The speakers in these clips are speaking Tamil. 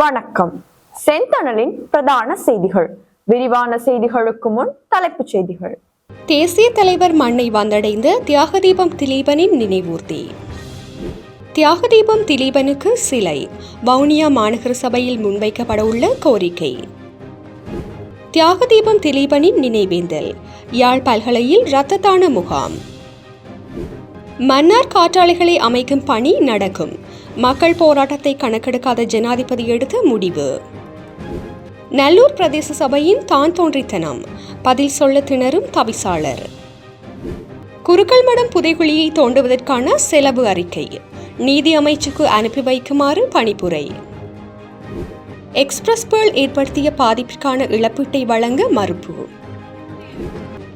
வணக்கம். செந்தணலின் பிரதான செய்திகள். விரிவான செய்திகளுக்கு முன் தலைப்புச் செய்திகள். தேசிய தலைவர் மண்ணை வந்தடைந்த தியாகதீபம் திலீபனின் நினைவூர்த்தி. தியாகதீபம் திலீபனுக்கு சிலை. வவுனியா மாநகர சபையில் முன்வைக்கப்பட உள்ள கோரிக்கை. தியாகதீபம் திலீபனின் நினைவேந்தல். யாழ் பல்கலையில் இரத்த தான முகாம். மன்னார் காற்றாலைகளை அமைக்கும் பணி நடக்கும். மக்கள் போராட்டத்தை கணக்கெடுக்காத ஜனாதிபதி எடுத்த முடிவு. நல்லூர் பிரதேச சபையின் தான் தோன்றித்தனம். பதில் சொல்ல திணறும் தவிசாளர். குருக்கள்மடம் புதைகுழியை தோண்டுவதற்கான செலவு அறிக்கை. நீதி அமைச்சுக்கு அனுப்பி வைக்குமாறு பணிப்புரை. எக்ஸ்பிரஸ் பேர்ல் ஏற்படுத்திய பாதிப்பிற்கான இழப்பீட்டை வழங்க மறுப்பு.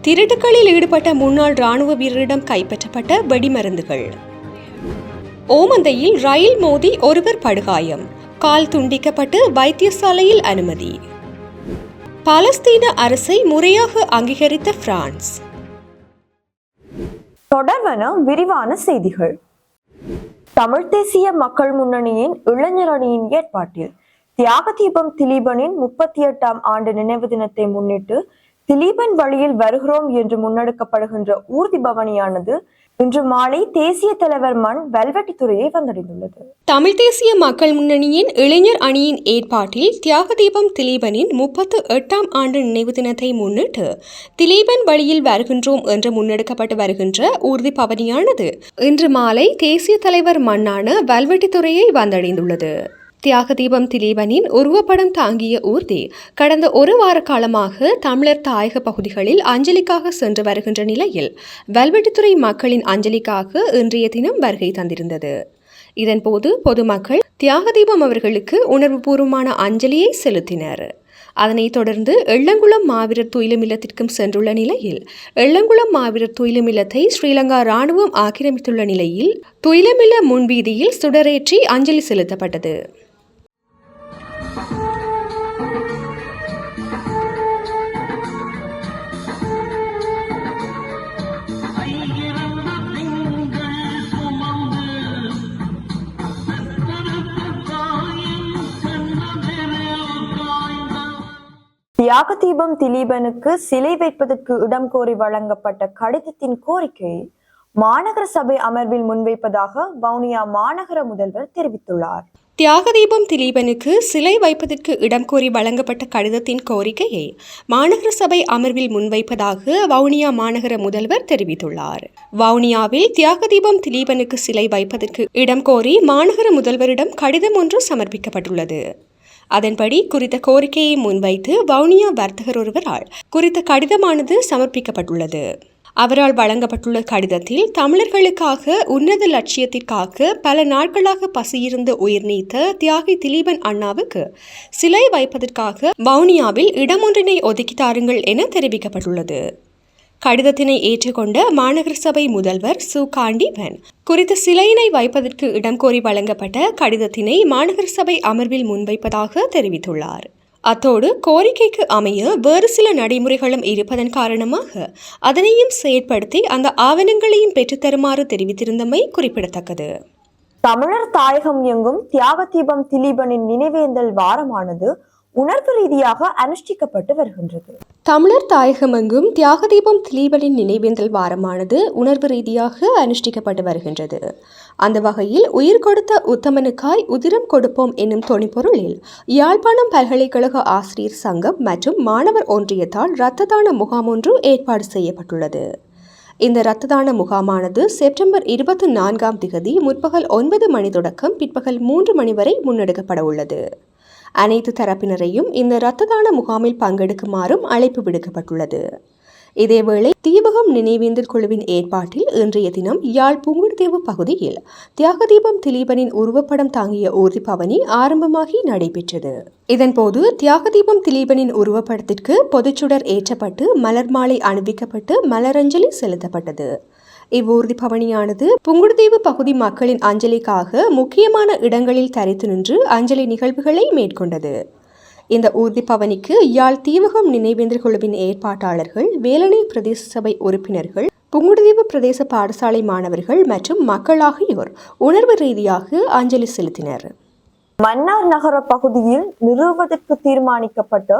திருட்டுக்களில் ஈடுபட்ட முன்னாள் ராணுவ வீரரிடம் கைப்பற்றப்பட்ட வெடிமருந்துகள். ஓமந்தையில் ரயில் மோதி ஒருவர் படுகாயம். கால் துண்டிக்கப்பட்டு வைத்தியசாலையில் அனுமதி. பாலஸ்தீன அரசை முறையாக அங்கீகரித்த பிரான்ஸ். தொடர்வன விரிவான செய்திகள். தமிழ் தேசிய மக்கள் முன்னணியின் இளைஞர் அணியின் ஏற்பாட்டில் தியாகதீபம் திலீபனின் முப்பத்தி எட்டாம் ஆண்டு நினைவு தினத்தை முன்னிட்டு திலீபன் வழியில் வருகிறோம் என்று முன்னெடுக்கப்படுகின்ற ஊர்தி பவனியானது இன்று மாலை தேசிய தலைவர் மண் வெல்வெட்டித்துறையை வந்தடைந்துள்ளது. தமிழ் தேசிய மக்கள் முன்னணியின் இளைஞர் அணியின் ஏற்பாட்டில் தியாகதீபம் திலீபனின் முப்பத்து எட்டாம் ஆண்டு நினைவு தினத்தை முன்னிட்டு திலீபன் வழியில் வருகின்றோம் என்று முன்னெடுக்கப்பட்டு வருகின்ற ஊர்தி பவனியானது இன்று மாலை தேசிய தலைவர் மண்ணான வல்வெட்டித்துறையை வந்தடைந்துள்ளது. தியாகதீபம் திலீபனின் உருவப்படம் தாங்கிய ஊர்தி கடந்த ஒரு வார காலமாக தமிழர் தாயக பகுதிகளில் அஞ்சலிக்காக சென்று வருகின்ற நிலையில் வல்வெட்டித்துறை மக்களின் அஞ்சலிக்காக இன்றைய தினம் வருகை தந்திருந்தது. இதன்போது பொதுமக்கள் தியாகதீபம் அவர்களுக்கு உணர்வுபூர்வமான அஞ்சலியை செலுத்தினர். அதனைத் தொடர்ந்து எள்ளங்குளம் மாவீரர் துயிலும் இல்லத்திற்கும் சென்றுள்ள நிலையில் எள்ளங்குளம் மாவீரர் துயிலும் இல்லத்தை ஸ்ரீலங்கா ராணுவம் ஆக்கிரமித்துள்ள நிலையில் துயிலமில்ல முன்வீதியில் சுடரேற்றி அஞ்சலி செலுத்தப்பட்டது. தியாகதீபம் திலீபனுக்கு சிலை வைப்பதற்கு இடம் கோரி வழங்கப்பட்ட கடிதத்தின் கோரிக்கையை மாநகர சபை அமர்வில் முன்வைப்பதாக வவுனியா மாநகர முதல்வர் தெரிவித்துள்ளார். தியாகதீபம் திலீபனுக்கு சிலை வைப்பதற்கு இடம் கோரி வழங்கப்பட்ட கடிதத்தின் கோரிக்கையை மாநகர சபை அமர்வில் முன்வைப்பதாக வவுனியா மாநகர முதல்வர் தெரிவித்துள்ளார். வவுனியாவில் தியாகதீபம் திலீபனுக்கு சிலை வைப்பதற்கு இடம் கோரி மாநகர முதல்வரிடம் கடிதம் ஒன்று சமர்ப்பிக்கப்பட்டுள்ளது. அதன்படி குறித்த கோரிக்கையை முன்வைத்து வவுனியா வர்த்தகர் ஒருவரால் குறித்த கடிதமானது சமர்ப்பிக்கப்பட்டுள்ளது. அவரால் வழங்கப்பட்டுள்ள கடிதத்தில் தமிழர்களுக்காக உன்னத லட்சியத்திற்காக பல நாட்களாக பசியிருந்து உயிர் நீத்த தியாகி திலீபன் அண்ணாவுக்கு சிலை வைப்பதற்காக வவுனியாவில் இடமொன்றினை ஒதுக்கி தாருங்கள் என தெரிவிக்கப்பட்டுள்ளது. கடிதத்தினை ஏற்றுக்கொண்ட மாநகர சபை முதல்வர் சு. காண்டிபன் குறித்த சிலையினை வைப்பதற்கு இடம் கோரி வழங்கப்பட்ட கடிதத்தினை மாநகர சபை அமர்வில் முன்வைப்பதாக தெரிவித்துள்ளார். அத்தோடு கோரிக்கைக்கு அமைய வேறு சில நடைமுறைகளும் இருப்பதன் காரணமாக அதனையும் செயற்படுத்தி அந்த ஆவணங்களையும் பெற்றுத்தருமாறு தெரிவித்திருந்தமை குறிப்பிடத்தக்கது. தமிழர் தாயகம் எங்கும் தியாக தீபம் திலீபனின் நினைவேந்தல் வாரமானது உணர்வு ரீதியாக அனுஷ்டிக்கப்பட்டு வருகின்றது. தமிழர் தாயகமெங்கும் தியாகதீபம் திலீபனின் நினைவேந்தல் வாரமானது உணர்வு ரீதியாக அனுஷ்டிக்கப்பட்டு வருகின்றது. அந்த வகையில் உயிர் கொடுத்த உத்தமனுக்காய் உதிரம் கொடுப்போம் என்னும் தொனிப்பொருளில் யாழ்ப்பாணம் பல்கலைக்கழக ஆசிரியர் சங்கம் மற்றும் மாணவர் ஒன்றியத்தால் இரத்த தான முகாம் ஒன்று ஏற்பாடு செய்யப்பட்டுள்ளது. இந்த இரத்த தான முகாமானது செப்டம்பர் இருபத்தி நான்காம் திகதி முற்பகல் ஒன்பது மணி தொடக்கம் பிற்பகல் மூன்று மணி வரை முன்னெடுக்கப்பட உள்ளது. அனைத்து தரப்பினரையும் இந்த இரத்த தான முகாமில் பங்கெடுக்குமாறும் அழைப்பு விடுக்கப்பட்டுள்ளது. இதேவேளை தீபகம் நினைவேந்தல் குழுவின் ஏற்பாட்டில் இன்றைய தினம் யாழ் புங்குடுதீவு பகுதியில் தியாகதீபம் திலீபனின் உருவப்படம் தாங்கிய ஊர்தி பவனி ஆரம்பமாகி நடைபெற்றது. இதன்போது தியாகதீபம் திலீபனின் உருவப்படத்திற்கு பொதுச்சுடர் ஏற்றப்பட்டு மலர் மாலை அணிவிக்கப்பட்டு மலரஞ்சலி செலுத்தப்பட்டது. இவ்வூர்தி பவனியானது புங்குடுதீவு பகுதி மக்களின் அஞ்சலிக்காக முக்கியமான இடங்களில் தரித்து நின்று அஞ்சலி நிகழ்வுகளை மேற்கொண்டது. இந்த ஊர்தி பவனிக்கு யாழ் தீவகம் நினைவேந்தல் குழுவின் ஏற்பாட்டாளர்கள் வேலனை பிரதேச சபை உறுப்பினர்கள் புங்குடுதீவு பிரதேச பாடசாலை மாணவர்கள் மற்றும் மக்கள் ஆகியோர் உணர்வு ரீதியாக அஞ்சலி செலுத்தினர். மன்னார் நகர பகுதியில் நிறுவுவதற்கு தீர்மானிக்கப்பட்ட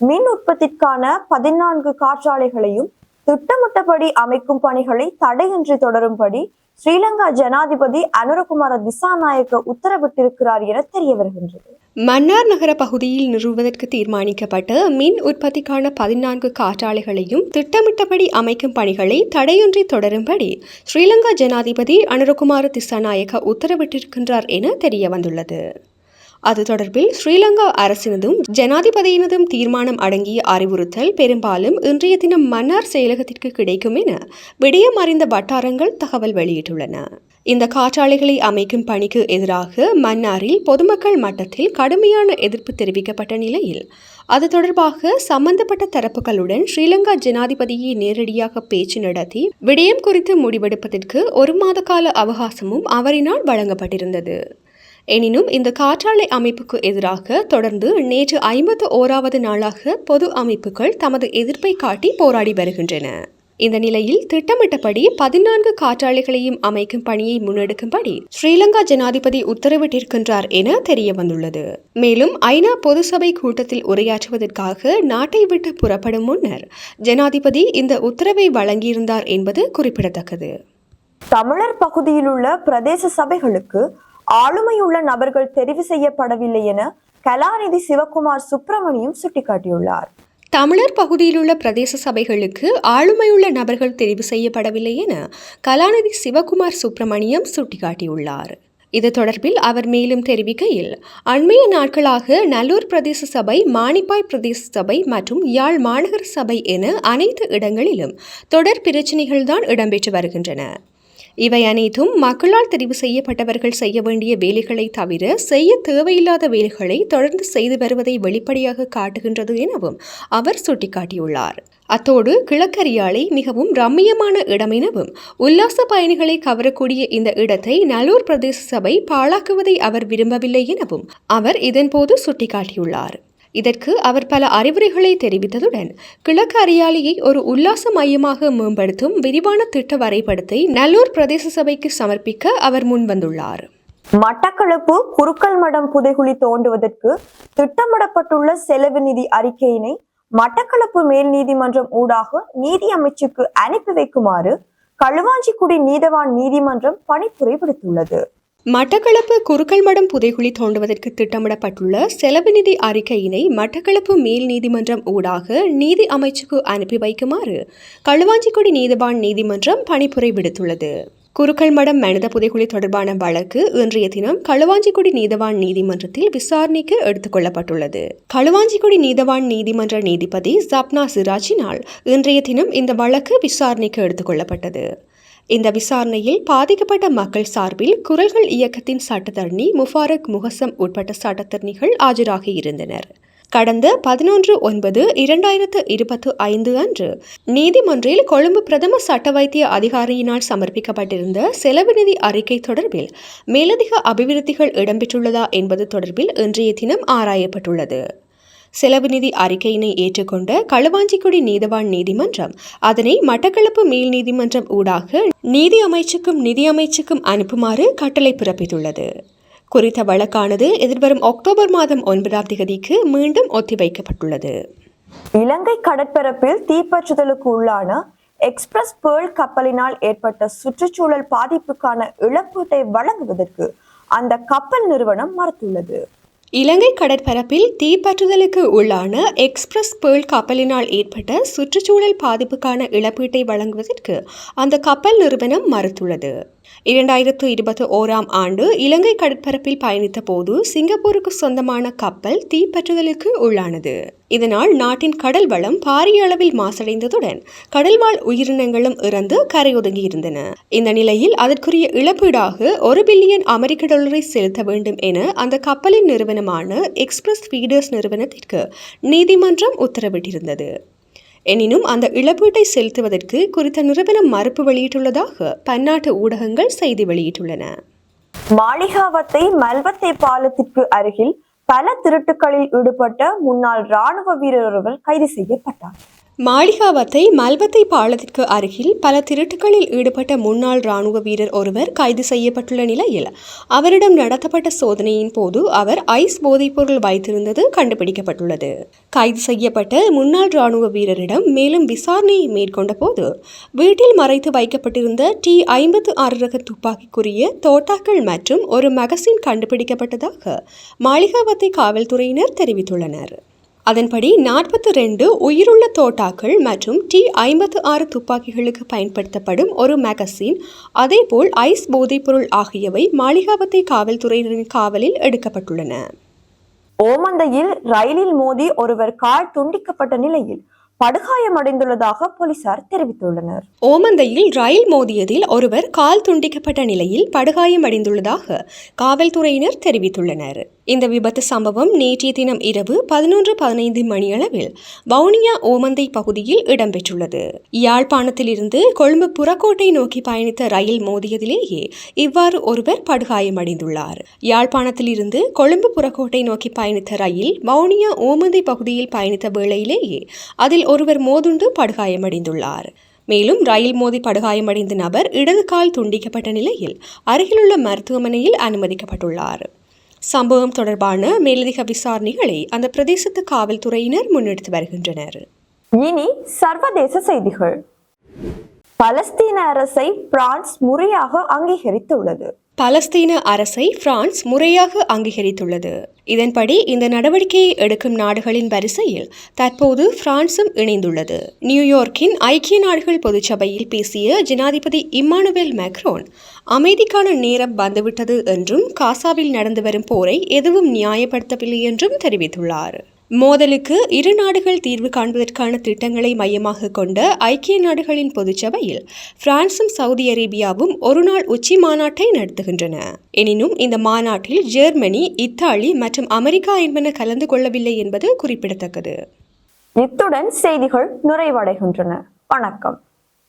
மின் உற்பத்திக்கான பதினான்கு காற்றாலைகளையும் திட்டமிட்டபடி அமைக்கும் பணிகளை தடையின்றி தொடரும்படி ஸ்ரீலங்கா ஜனாதிபதி அனுரகுமார திசாநாயக்க உத்தரவிட்டிருக்கிறார் என தெரிய வருகின்றது மன்னார் நகர பகுதியில் நிறுவுவதற்கு தீர்மானிக்கப்பட்ட மின் உற்பத்திக்கான பதினான்கு காற்றாலைகளையும் திட்டமிட்டபடி அமைக்கும் பணிகளை தடையின்றி தொடரும்படி ஸ்ரீலங்கா ஜனாதிபதி அனுரகுமார திசாநாயக்க உத்தரவிட்டிருக்கின்றார் என தெரிய வந்துள்ளது அது தொடர்பில் ஸ்ரீலங்கா அரசினதும் ஜனாதிபதியினதும் தீர்மானம் அடங்கிய அறிவுறுத்தல் பெரும்பாலும் இன்றைய தினம் மன்னார் செயலகத்திற்கு கிடைக்கும் என விடயம் அறிந்த வட்டாரங்கள் தகவல் வெளியிட்டுள்ளன. இந்த காற்றாலைகளை அமைக்கும் பணிக்கு எதிராக மன்னாரில் பொதுமக்கள் மட்டத்தில் கடுமையான எதிர்ப்பு தெரிவிக்கப்பட்ட நிலையில் அது தொடர்பாக சம்பந்தப்பட்ட தரப்புகளுடன் ஸ்ரீலங்கா ஜனாதிபதியை நேரடியாக பேச்சு நடத்தி விடயம் குறித்து முடிவெடுப்பதற்கு ஒரு மாத கால அவகாசமும் அவரினால் வழங்கப்பட்டிருந்தது. எனினும் இந்த காற்றாலை அமைப்புக்கு எதிராக தொடர்ந்து நேற்று ஐம்பத்து ஓராவது நாளாக பொது அமைப்புகள் தமது எதிர்ப்பை காட்டி போராடி வருகின்றன. இந்த நிலையில் திட்டமிட்டபடி பதினான்கு காற்றாலைகளையும் அமைக்கும் பணியை முன்னெடுக்கும்படி ஸ்ரீலங்கா ஜனாதிபதி உத்தரவிட்டிருக்கின்றார் என தெரிய வந்துள்ளது மேலும் ஐநா பொதுசபை கூட்டத்தில் உரையாற்றுவதற்காக நாட்டை விட்டு புறப்படும் முன்னர் ஜனாதிபதி இந்த உத்தரவை வழங்கியிருந்தார் என்பது குறிப்பிடத்தக்கது. தமிழர் பகுதியில் உள்ள பிரதேச சபைகளுக்கு ஆளுமையுள்ள நபர்கள் தெரிவு செய்யப்படவில்லை என கலாநிதி சிவகுமார் சுப்பிரமணியம் சுட்டிக்காட்டியுள்ளார். தமிழர் பகுதியிலுள்ள பிரதேச சபைகளுக்கு ஆளுமையுள்ள நபர்கள் தெரிவு செய்யப்படவில்லை என கலாநிதி சிவகுமார் சுப்பிரமணியம் சுட்டிக்காட்டியுள்ளார். இது தொடர்பில் அவர் மேலும் தெரிவிக்கையில் அண்மைய நாட்களாக நல்லூர் பிரதேச சபை மானிப்பாய் பிரதேச சபை மற்றும் யாழ் மாநகர சபை என அனைத்து இடங்களிலும் தொடர் பிரச்சினைகள்தான் இடம்பெற்று வருகின்றன. இவை அனைத்தும் மக்களால் தெரிவு செய்யப்பட்டவர்கள் செய்ய வேண்டிய வேலைகளை தவிர செய்ய தேவையில்லாத வேலைகளை தொடர்ந்து செய்து வருவதை வெளிப்படையாக காட்டுகின்றது எனவும் அவர் சுட்டிக்காட்டியுள்ளார். அத்தோடு கிழக்கரியாலை மிகவும் ரம்மியமான இடம் எனவும் உல்லாச பயணிகளை கவரக்கூடிய இந்த இடத்தை நல்லூர் பிரதேச சபை பாழாக்குவதை அவர் விரும்பவில்லை எனவும் அவர் இதன்போது சுட்டிக்காட்டியுள்ளார். இதற்கு அவர் பல அறிவுரைகளை தெரிவித்ததுடன் கிழக்கு அரியாலியை ஒரு உல்லாச மையமாக மேம்படுத்தும் விரிவான திட்ட வரைபடத்தை நல்லூர் பிரதேச சபைக்கு சமர்ப்பிக்க அவர் முன்வந்துள்ளார். மட்டக்களப்பு குறுக்கல் மடம் புதைகுழி தோண்டுவதற்கு திட்டமிடப்பட்டுள்ள செலவு நிதி அறிக்கையினை மட்டக்களப்பு மேல் நீதிமன்றம் ஊடாக நீதி அமைச்சுக்கு அனுப்பி வைக்குமாறு களுவாஞ்சிக்குடி நீதவான் நீதிமன்றம் பணிப்புரை விடுத்துள்ளது மட்டக்களப்பு குறுக்கல்மடம் புதைகுழி தோண்டுவதற்கு திட்டமிடப்பட்டுள்ள செலவு நிதி அறிக்கையினை மட்டக்களப்பு மேல் நீதிமன்றம் ஊடாக நீதி அமைச்சுக்கு அனுப்பி வைக்குமாறு களுவாஞ்சிக்குடி நீதிவான் நீதிமன்றம் பணிப்புரை விடுத்துள்ளது. குறுக்கல்மடம் மனித புதைகுழி தொடர்பான வழக்கு இன்றைய தினம் களுவாஞ்சிக்குடி நீதவான் நீதிமன்றத்தில் விசாரணைக்கு எடுத்துக் கொள்ளப்பட்டுள்ளது. களுவாஞ்சிக்குடி நீதவான் நீதிமன்ற நீதிபதி ஜப்னா சிராஜினால் இன்றைய தினம் இந்த வழக்கு விசாரணைக்கு எடுத்துக் கொள்ளப்பட்டது. இந்த விசாரணையில் பாதிக்கப்பட்ட மக்கள் சார்பில் குரல்கள் இயக்கத்தின் சட்டத்தரணி முஃபாரக் முகசம் உட்பட்ட சட்டத்தரணிகள் ஆஜராகி இருந்தனர். கடந்த பதினொன்று ஒன்பது இரண்டாயிரத்து இருபத்து ஐந்து அன்று நீதிமன்றில் கொழும்பு பிரதம சட்ட வைத்திய அதிகாரியினால் சமர்ப்பிக்கப்பட்டிருந்த செலவு நிதி அறிக்கை தொடர்பில் மேலதிக அபிவிருத்திகள் இடம்பெற்றுள்ளதா என்பது தொடர்பில் இன்றைய தினம் ஆராயப்பட்டுள்ளது. செலவு நிதி அறிக்கையினை ஏற்றுக்கொண்ட களுவாஞ்சிக்குடி நீதவான் நீதிமன்றம் அதனை மட்டக்களப்பு மேல் நீதிமன்றம் ஊடாக நீதி அமைச்சுக்கும் நிதி அமைச்சுக்கும் அனுப்புமாறு கட்டளை பிறப்பித்துள்ளது. குறித்த வழக்கானது எதிர்வரும் அக்டோபர் மாதம் ஒன்பதாம் தேதிக்கு மீண்டும் ஒத்திவைக்கப்பட்டுள்ளது. இலங்கை கடற்பரப்பில் தீப்பற்றுதலுக்கு உள்ளான எக்ஸ்பிரஸ் பேர்ல் கப்பலினால் ஏற்பட்ட சுற்றுச்சூழல் பாதிப்புக்கான இழப்பீட்டை வழங்குவதற்கு அந்த கப்பல் நிறுவனம் மறுத்துள்ளது. இலங்கை கடற்பரப்பில் தீப்பற்றுதலுக்கு உள்ளான எக்ஸ்பிரஸ் பேர்ல் கப்பலினால் ஏற்பட்ட சுற்றுச்சூழல் பாதிப்புக்கான இழப்பீட்டை வழங்குவதற்கு அந்த கப்பல் நிறுவனம் மறுத்துள்ளது. இரண்டாயிரத்து இருபத்தி ஓராம் ஆண்டு இலங்கை கடற்பரப்பில் பயணித்த போது சிங்கப்பூருக்கு சொந்தமான கப்பல் தீப்பற்றுதலுக்கு உள்ளானது. இதனால் நாட்டின் கடல் வளம் பாரிய அளவில் மாசடைந்ததுடன் கடல்வாழ் உயிரினங்களும் இறந்து கரையொதுங்கியிருந்தன. இந்த நிலையில் அதற்குரிய இழப்பீடாக ஒரு பில்லியன் அமெரிக்க டாலரை செலுத்த வேண்டும் என அந்த கப்பலின் நிறுவனமான எக்ஸ்பிரஸ் ஃபீடர்ஸ் நிறுவனத்திற்கு நீதிமன்றம் உத்தரவிட்டிருந்தது. எனினும் அந்த இழப்பீட்டை செலுத்துவதற்கு குறித்த நிறுவனம் மறுப்பு வெளியிட்டுள்ளதாக பன்னாட்டு ஊடகங்கள் செய்தி வெளியிட்டுள்ளன. மாளிகாவத்தை மல்வத்தை பாலத்திற்கு அருகில் பல திருட்டுக்களில் ஈடுபட்ட முன்னாள் ராணுவ வீரர் ஒருவர் கைது செய்யப்பட்டார். மாளிகாவத்தை மல்வத்தை பாலத்திற்கு அருகில் பல திருட்டுகளில் ஈடுபட்ட முன்னாள் ராணுவ வீரர் ஒருவர் கைது செய்யப்பட்டுள்ள நிலையில் அவரிடம் நடத்தப்பட்ட சோதனையின் போது அவர் ஐஸ் போதைப்பொருள் வைத்திருந்தது கண்டுபிடிக்கப்பட்டுள்ளது. கைது செய்யப்பட்ட முன்னாள் ராணுவ வீரரிடம் மேலும் விசாரணையை மேற்கொண்ட போது வீட்டில் மறைத்து வைக்கப்பட்டிருந்த டி ஐம்பத்து ஆறு ரக துப்பாக்கிக்குரிய தோட்டாக்கள் மற்றும் ஒரு மகசின் கண்டுபிடிக்கப்பட்டதாக மாளிகாவத்தை காவல்துறையினர் தெரிவித்துள்ளனர். அதன்படி நாற்பத்தி ரெண்டு உயிருள்ள தோட்டாக்கள் மற்றும் டி ஐம்பத்து ஆறு துப்பாக்கிகளுக்கு பயன்படுத்தப்படும் ஒரு மேகசின் அதேபோல் ஐஸ் போதைப்பொருள் ஆகியவை மாளிகாவத்தை காவல்துறையினரின் காவலில் எடுக்கப்பட்டுள்ளன. ஓமந்தையில் ரயிலில் மோதி ஒருவர் கால் துண்டிக்கப்பட்ட நிலையில் படுகாயமடைந்துள்ளதாக போலீசார் தெரிவித்துள்ளனர். ஓமந்தையில் ரயில் மோதியதில் ஒருவர் கால் துண்டிக்கப்பட்ட நிலையில் படுகாயமடைந்துள்ளதாக காவல்துறையினர் தெரிவித்துள்ளனர். இந்த விபத்து சம்பவம் நேற்றைய தினம் இரவு பதினொன்று பதினைந்து மணியளவில் வவுனியா ஓமந்தை பகுதியில் இடம்பெற்றுள்ளது. யாழ்ப்பாணத்திலிருந்து கொழும்பு புறக்கோட்டை நோக்கி பயணித்த ரயில் மோதியதிலேயே இவ்வாறு ஒருவர் படுகாயமடைந்துள்ளார். யாழ்ப்பாணத்திலிருந்து கொழும்பு புறக்கோட்டை நோக்கி பயணித்த ரயில் வவுனியா ஓமந்தை பகுதியில் பயணித்த வேளையிலேயே அதில் ஒருவர் மோதுண்டு படுகாயமடைந்துள்ளார். மேலும் ரயில் மோதி படுகாயமடைந்த நபர் இடது கால் துண்டிக்கப்பட்ட நிலையில் அருகிலுள்ள மருத்துவமனையில் அனுமதிக்கப்பட்டுள்ளார். சம்பவம் தொடர்பான மேலதிக விசாரணைகளை அந்த பிரதேசத்து காவல்துறையினர் முன்னெடுத்து வருகின்றனர். இனி சர்வதேச செய்திகள். பலஸ்தீன அரசை பிரான்ஸ் முறையாக அங்கீகரித்துள்ளது. பலஸ்தீன அரசை பிரான்ஸ் முறையாக அங்கீகரித்துள்ளது. இதன்படி இந்த நடவடிக்கையை எடுக்கும் நாடுகளின் வரிசையில் தற்போது பிரான்சும் இணைந்துள்ளது. நியூயோர்க்கின் ஐக்கிய நாடுகள் பொதுச்சபையில் பேசிய ஜனாதிபதி இம்மானுவேல் மேக்ரோன் அமைதிக்கான நேரம் வந்துவிட்டது என்றும் காசாவில் நடந்து வரும் போரை எதுவும் நியாயப்படுத்தவில்லை என்றும் தெரிவித்துள்ளார். மோதலுக்கு இரு நாடுகள் தீர்வு காண்பதற்கான திட்டங்களை மையமாக கொண்ட ஐக்கிய நாடுகளின் பொதுச்சபையில் பிரான்சும் சவுதி அரேபியாவும் ஒருநாள் உச்சி மாநாட்டை நடத்துகின்றன. எனினும் இந்த மாநாட்டில் ஜெர்மனி இத்தாலி மற்றும் அமெரிக்கா என்பன கலந்து கொள்ளவில்லை என்பது குறிப்பிடத்தக்கது. இத்துடன் செய்திகள் நிறைவடைகின்றன. வணக்கம்.